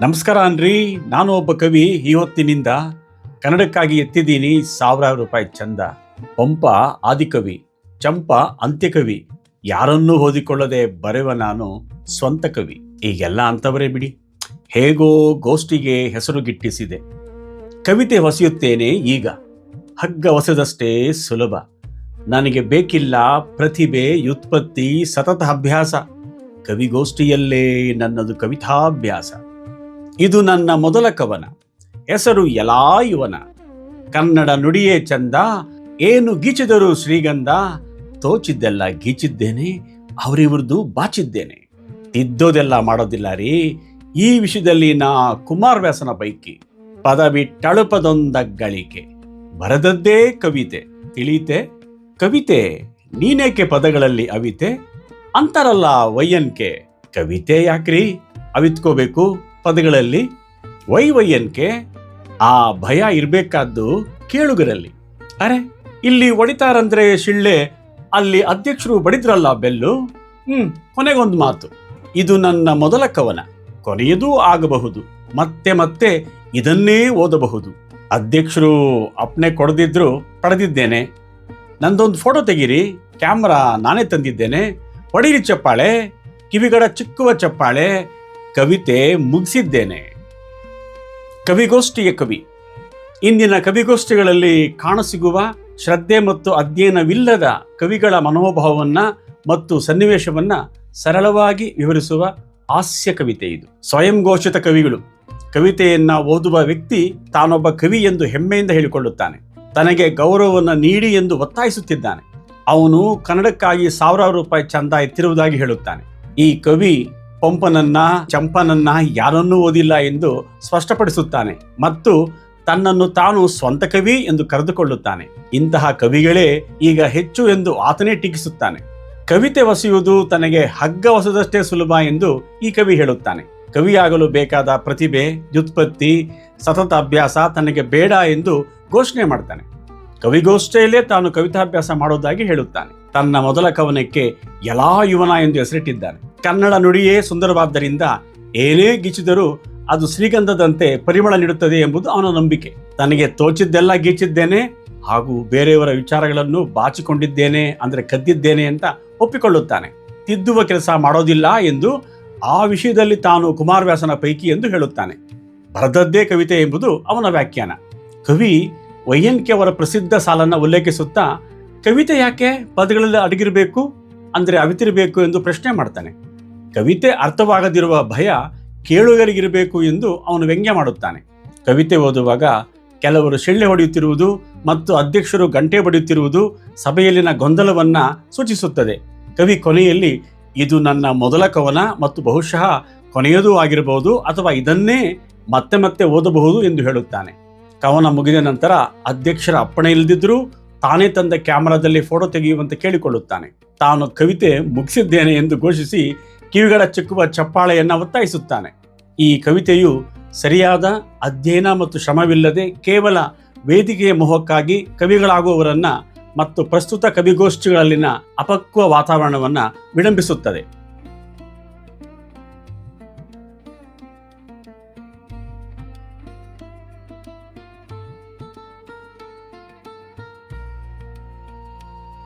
ನಮಸ್ಕಾರ ಅನ್ರಿ. ನಾನು ಒಬ್ಬ ಕವಿ, ಇವತ್ತಿನಿಂದ ಕನ್ನಡಕ್ಕಾಗಿ ಎತ್ತಿದ್ದೀನಿ ಸಾವಿರಾರು ರೂಪಾಯಿ ಚಂದ. ಪಂಪ ಆದಿಕವಿ, ಚಂಪ ಅಂತ್ಯಕವಿ. ಯಾರನ್ನೂ ಓದಿಕೊಳ್ಳದೆ ಬರೆವ ನಾನು ಸ್ವಂತ ಕವಿ. ಈಗೆಲ್ಲ ಅಂತವರೇ ಬಿಡಿ. ಹೇಗೋ ಗೋಷ್ಠಿಗೆ ಹೆಸರು ಗಿಟ್ಟಿಸಿದೆ. ಕವಿತೆ ಹೊಸೆಯುತ್ತೇನೆ ಈಗ. ಹಗ್ಗ ಹೊಸದಷ್ಟೇ ಸುಲಭ. ನನಗೆ ಬೇಕಿಲ್ಲ ಪ್ರತಿಭೆ, ವ್ಯುತ್ಪತ್ತಿ, ಸತತ ಅಭ್ಯಾಸ. ಕವಿಗೋಷ್ಠಿಯಲ್ಲೇ ನನ್ನದು ಕವಿತಾಭ್ಯಾಸ. ಇದು ನನ್ನ ಮೊದಲ ಕವನ. ಹೆಸರು ಎಲ್ಲಾ ಯುವನ. ಕನ್ನಡ ನುಡಿಯೇ ಚಂದ, ಏನು ಗೀಚಿದರು ಶ್ರೀಗಂಧ. ತೋಚಿದ್ದೆಲ್ಲ ಗೀಚಿದ್ದೇನೆ, ಅವರಿವ್ರದ್ದು ಬಾಚಿದ್ದೇನೆ. ತಿದ್ದೋದೆಲ್ಲ ಮಾಡೋದಿಲ್ಲ ರೀ. ಈ ವಿಷಯದಲ್ಲಿ ನಾ ಕುಮಾರ್ ವ್ಯಾಸನ ಪೈಕಿ, ಪದವಿ ಬಿಟ್ಟಳುಪದೊಂದ ಗಳಿಕೆ. ಬರೆದದ್ದೇ ಕವಿತೆ. ತಿಳಿತೆ? ಕವಿತೆ ನೀನೇಕೆ ಪದಗಳಲ್ಲಿ ಅವಿತೆ? ಅಂತಾರಲ್ಲ ವಯ್ಯನ್ಕೆ ಕವಿತೆ ಯಾಕ್ರಿ? ಅವಿತ್ಕೋಬೇಕು? ಪದಗಳಲ್ಲಿ ವೈ ವಯ್ಯನ್ಕೆ ಆ ಭಯ ಇರಬೇಕಾದ್ದು ಕೇಳುಗರಲ್ಲಿ. ಅರೆ, ಇಲ್ಲಿ ಒಡಿತಾರಂದ್ರೆ ಶಿಳ್ಳೆ, ಅಲ್ಲಿ ಅಧ್ಯಕ್ಷರು ಬಡಿದ್ರಲ್ಲ ಬೆಲ್ಲು? ಹ್ಮ್, ಕೊನೆಗೊಂದು ಮಾತು. ಇದು ನನ್ನ ಮೊದಲ ಕವನ. ಕೊನೆಯದೂ ಆಗಬಹುದು. ಮತ್ತೆ ಮತ್ತೆ ಇದನ್ನೇ ಓದಬಹುದು. ಅಧ್ಯಕ್ಷರು ಅಪ್ನೆ ಕೊಡದಿದ್ರು ಪಡೆದಿದ್ದೇನೆ. ನಂದೊಂದು ಫೋಟೋ ತೆಗೀರಿ. ಕ್ಯಾಮ್ರಾ ನಾನೇ ತಂದಿದ್ದೇನೆ. ಹೊಡೀರಿ ಚಪ್ಪಾಳೆ, ಕಿವಿಗಡ ಚಿಕ್ಕುವ ಚಪ್ಪಾಳೆ ಕವಿತೆ ಮುಗಿಸಿದ್ದೇನೆ. ಕವಿಗೋಷ್ಠಿಯ ಕವಿ. ಇಂದಿನ ಕವಿಗೋಷ್ಠಿಗಳಲ್ಲಿ ಕಾಣಸಿಗುವ ಶ್ರದ್ಧೆ ಮತ್ತು ಅಧ್ಯಯನವಿಲ್ಲದ ಕವಿಗಳ ಮನೋಭಾವವನ್ನು ಮತ್ತು ಸನ್ನಿವೇಶವನ್ನು ಸರಳವಾಗಿ ವಿವರಿಸುವ ಹಾಸ್ಯ ಕವಿತೆ ಇದು. ಸ್ವಯಂ ಘೋಷಿತ ಕವಿಗಳು. ಕವಿತೆಯನ್ನು ಓದುವ ವ್ಯಕ್ತಿ ತಾನೊಬ್ಬ ಕವಿ ಎಂದು ಹೆಮ್ಮೆಯಿಂದ ಹೇಳಿಕೊಳ್ಳುತ್ತಾನೆ. ತನಗೆ ಗೌರವವನ್ನು ನೀಡಿ ಎಂದು ಒತ್ತಾಯಿಸುತ್ತಿದ್ದಾನೆ. ಅವನು ಕನ್ನಡಕ್ಕಾಗಿ ಸಾವಿರಾರು ರೂಪಾಯಿ ಚಂದ ಎತ್ತಿರುವುದಾಗಿ ಹೇಳುತ್ತಾನೆ. ಈ ಕವಿ ಪಂಪನನ್ನ, ಚಂಪನನ್ನ ಯಾರನ್ನೂ ಓದಿಲ್ಲ ಎಂದು ಸ್ಪಷ್ಟಪಡಿಸುತ್ತಾನೆ ಮತ್ತು ತನ್ನನ್ನು ತಾನು ಸ್ವಂತ ಕವಿ ಎಂದು ಕರೆದುಕೊಳ್ಳುತ್ತಾನೆ. ಇಂತಹ ಕವಿಗಳೇ ಈಗ ಹೆಚ್ಚು ಎಂದು ಆತನೇ ಟೀಕಿಸುತ್ತಾನೆ. ಕವಿತೆ ಒಸೆಯುವುದು ತನಗೆ ಹಗ್ಗ ಹೊಸದಷ್ಟೇ ಸುಲಭ ಎಂದು ಈ ಕವಿ ಹೇಳುತ್ತಾನೆ. ಕವಿಯಾಗಲು ಬೇಕಾದ ಪ್ರತಿಭೆ, ವ್ಯುತ್ಪತ್ತಿ, ಸತತ ಅಭ್ಯಾಸ ತನಗೆ ಬೇಡ ಎಂದು ಘೋಷಣೆ ಮಾಡ್ತಾನೆ. ಕವಿಗೋಷ್ಠಿಯಲ್ಲೇ ತಾನು ಕವಿತಾಭ್ಯಾಸ ಮಾಡೋದಾಗಿ ಹೇಳುತ್ತಾನೆ. ತನ್ನ ಮೊದಲ ಕವನಕ್ಕೆ ಎಲ್ಲಾ ಯುವನ ಎಂದು ಹೆಸರಿಟ್ಟಿದ್ದಾನೆ ಕನ್ನಡ ನುಡಿಯೇ ಸುಂದರವಾದ್ದರಿಂದ ಏನೇ ಗೀಚಿದರೂ ಅದು ಶ್ರೀಗಂಧದಂತೆ ಪರಿಮಳ ನೀಡುತ್ತದೆ ಎಂಬುದು ಅವನ ನಂಬಿಕೆ. ತನಗೆ ತೋಚಿದ್ದೆಲ್ಲ ಗೀಚಿದ್ದೇನೆ ಹಾಗೂ ಬೇರೆಯವರ ವಿಚಾರಗಳನ್ನು ಬಾಚಿಕೊಂಡಿದ್ದೇನೆ ಅಂದರೆ ಕದ್ದಿದ್ದೇನೆ ಅಂತ ಒಪ್ಪಿಕೊಳ್ಳುತ್ತಾನೆ. ತಿದ್ದುವ ಕೆಲಸ ಮಾಡೋದಿಲ್ಲ ಎಂದು ಆ ವಿಷಯದಲ್ಲಿ ತಾನು ಕುಮಾರವ್ಯಾಸನ ಪೈಕಿ ಎಂದು ಹೇಳುತ್ತಾನೆ. ಬರೆದದ್ದೇ ಕವಿತೆ ಎಂಬುದು ಅವನ ವ್ಯಾಖ್ಯಾನ. ಕವಿ ವೈಯನ್ಕೆ ಅವರ ಪ್ರಸಿದ್ಧ ಸಾಲನ್ನು ಉಲ್ಲೇಖಿಸುತ್ತಾ ಕವಿತೆ ಯಾಕೆ ಪದಗಳಲ್ಲಿ ಅಡಗಿರಬೇಕು ಅಂದರೆ ಅವಿತಿರಬೇಕು ಎಂದು ಪ್ರಶ್ನೆ ಮಾಡ್ತಾನೆ. ಕವಿತೆ ಅರ್ಥವಾಗದಿರುವ ಭಯ ಕೇಳುಗರಿಗಿರಬೇಕು ಎಂದು ಅವನು ವ್ಯಂಗ್ಯ ಮಾಡುತ್ತಾನೆ. ಕವಿತೆ ಓದುವಾಗ ಕೆಲವರು ಶೆಳ್ಳೆ ಹೊಡೆಯುತ್ತಿರುವುದು ಮತ್ತು ಅಧ್ಯಕ್ಷರು ಗಂಟೆ ಬಡಿಯುತ್ತಿರುವುದು ಸಭೆಯಲ್ಲಿನ ಗೊಂದಲವನ್ನು ಸೂಚಿಸುತ್ತದೆ. ಕವಿ ಕೊನೆಯಲ್ಲಿ, ಇದು ನನ್ನ ಮೊದಲ ಕವನ ಮತ್ತು ಬಹುಶಃ ಕೊನೆಯದೂ ಆಗಿರಬಹುದು ಅಥವಾ ಇದನ್ನೇ ಮತ್ತೆ ಮತ್ತೆ ಓದಬಹುದು ಎಂದು ಹೇಳುತ್ತಾನೆ. ಕವನ ಮುಗಿದ ನಂತರ ಅಧ್ಯಕ್ಷರ ಅಪ್ಪಣೆ ಇಲ್ಲದಿದ್ದರೂ ತಾನೇ ತಂದ ಕ್ಯಾಮರಾದಲ್ಲಿ ಫೋಟೋ ತೆಗೆಯುವಂತೆ ಕೇಳಿಕೊಳ್ಳುತ್ತಾನೆ. ತಾನು ಕವಿತೆ ಮುಗಿಸಿದ್ದೇನೆ ಎಂದು ಘೋಷಿಸಿ ಕಿವಿಗಳ ಚಿಕ್ಕುವ ಚಪ್ಪಾಳೆಯನ್ನು ಒತ್ತಾಯಿಸುತ್ತಾನೆ. ಈ ಕವಿತೆಯು ಸರಿಯಾದ ಅಧ್ಯಯನ ಮತ್ತು ಶ್ರಮವಿಲ್ಲದೆ ಕೇವಲ ವೇದಿಕೆಯ ಮೋಹಕ್ಕಾಗಿ ಕವಿಗಳಾಗುವವರನ್ನ ಮತ್ತು ಪ್ರಸ್ತುತ ಕವಿಗೋಷ್ಠಿಗಳಲ್ಲಿನ ಅಪಕ್ವ ವಾತಾವರಣವನ್ನು ವಿಳಂಬಿಸುತ್ತದೆ.